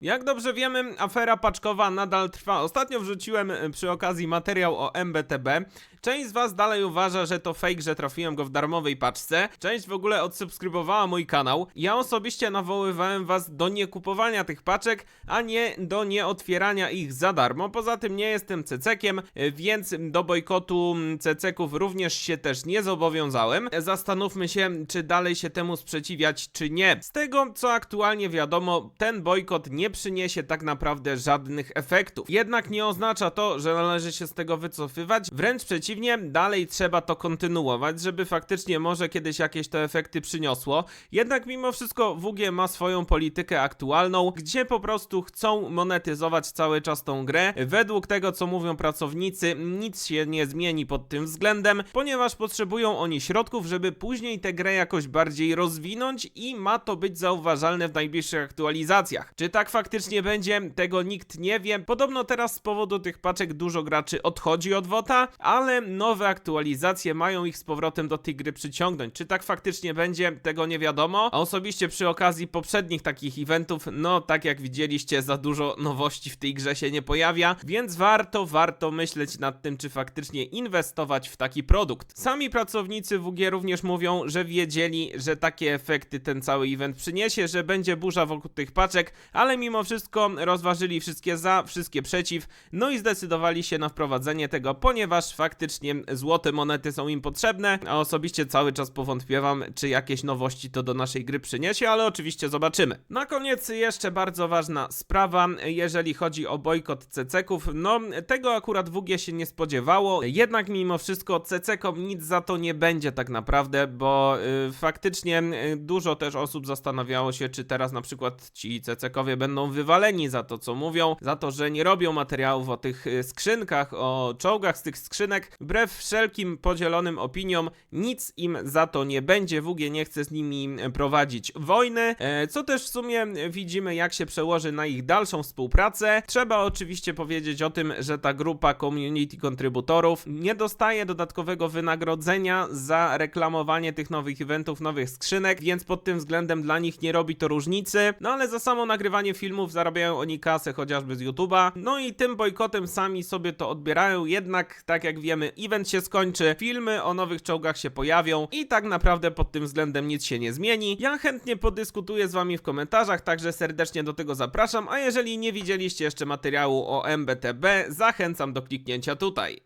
Jak dobrze wiemy, afera paczkowa nadal trwa. Ostatnio wrzuciłem e, przy okazji materiał o MBTB. Część z was dalej uważa, że to fake, że trafiłem go w darmowej paczce. Część w ogóle odsubskrybowała mój kanał. Ja osobiście nawoływałem was do niekupowania tych paczek, a nie do nieotwierania ich za darmo. Poza tym nie jestem cecekiem, e, więc do bojkotu mm, ceceków również się też nie zobowiązałem. Zastanówmy się, czy dalej się temu sprzeciwiać, czy nie. Z tego, co aktualnie wiadomo, ten bojkot nie przyniesie tak naprawdę żadnych efektów. Jednak nie oznacza to, że należy się z tego wycofywać. Wręcz przeciwnie, dalej trzeba to kontynuować, żeby faktycznie może kiedyś jakieś to efekty przyniosło. Jednak mimo wszystko WG ma swoją politykę aktualną, gdzie po prostu chcą monetyzować cały czas tą grę. Według tego, co mówią pracownicy, nic się nie zmieni pod tym względem, ponieważ potrzebują oni środków, żeby później tę grę jakoś bardziej rozwinąć i ma to być zauważalne w najbliższych aktualizacjach. Czy tak faktycznie będzie? Tego nikt nie wie. Podobno teraz z powodu tych paczek dużo graczy odchodzi od WOTA, ale nowe aktualizacje mają ich z powrotem do tej gry przyciągnąć. Czy tak faktycznie będzie? Tego nie wiadomo. A osobiście przy okazji poprzednich takich eventów, no tak jak widzieliście, za dużo nowości w tej grze się nie pojawia, więc warto, warto myśleć nad tym, czy faktycznie inwestować w taki produkt. Sami pracownicy WG również mówią, że wiedzieli, że takie efekty ten cały event przyniesie, że będzie burza wokół tych paczek, ale mimo wszystko rozważyli wszystkie za, wszystkie przeciw, no i zdecydowali się na wprowadzenie tego, ponieważ faktycznie złote monety są im potrzebne, a osobiście cały czas powątpiewam, czy jakieś nowości to do naszej gry przyniesie, ale oczywiście zobaczymy. Na koniec jeszcze bardzo ważna sprawa, jeżeli chodzi o bojkot CC-ków, no tego akurat WG się nie spodziewało, jednak mimo wszystko CC-kom nic za to nie będzie tak naprawdę, bo y, faktycznie y, dużo też osób zastanawiało się, czy teraz na przykład ci CC-kowie będą wywaleni za to, co mówią, za to, że nie robią materiałów o tych y, skrzynkach, o czołgach z tych skrzynek. Wbrew wszelkim podzielonym opiniom, nic im za to nie będzie. WG nie chce z nimi e, prowadzić wojny, e, co też w sumie widzimy, jak się przełoży na ich dalszą współpracę. Trzeba oczywiście powiedzieć o tym, że ta grupa community kontrybutorów nie dostaje dodatkowego wynagrodzenia za reklamowanie tych nowych eventów, nowych skrzynek, więc pod tym względem dla nich nie robi to różnicy. No ale za samo nagrywanie filmów zarabiają oni kasę chociażby z YouTube'a. No i tym bojkotem sami sobie to odbierają, jednak tak jak wiemy, event się skończy, filmy o nowych czołgach się pojawią i tak naprawdę pod tym względem nic się nie zmieni. Ja chętnie podyskutuję z wami w komentarzach, także serdecznie do tego zapraszam, a jeżeli nie widzieliście jeszcze materiału o MBTB, zachęcam do kliknięcia tutaj.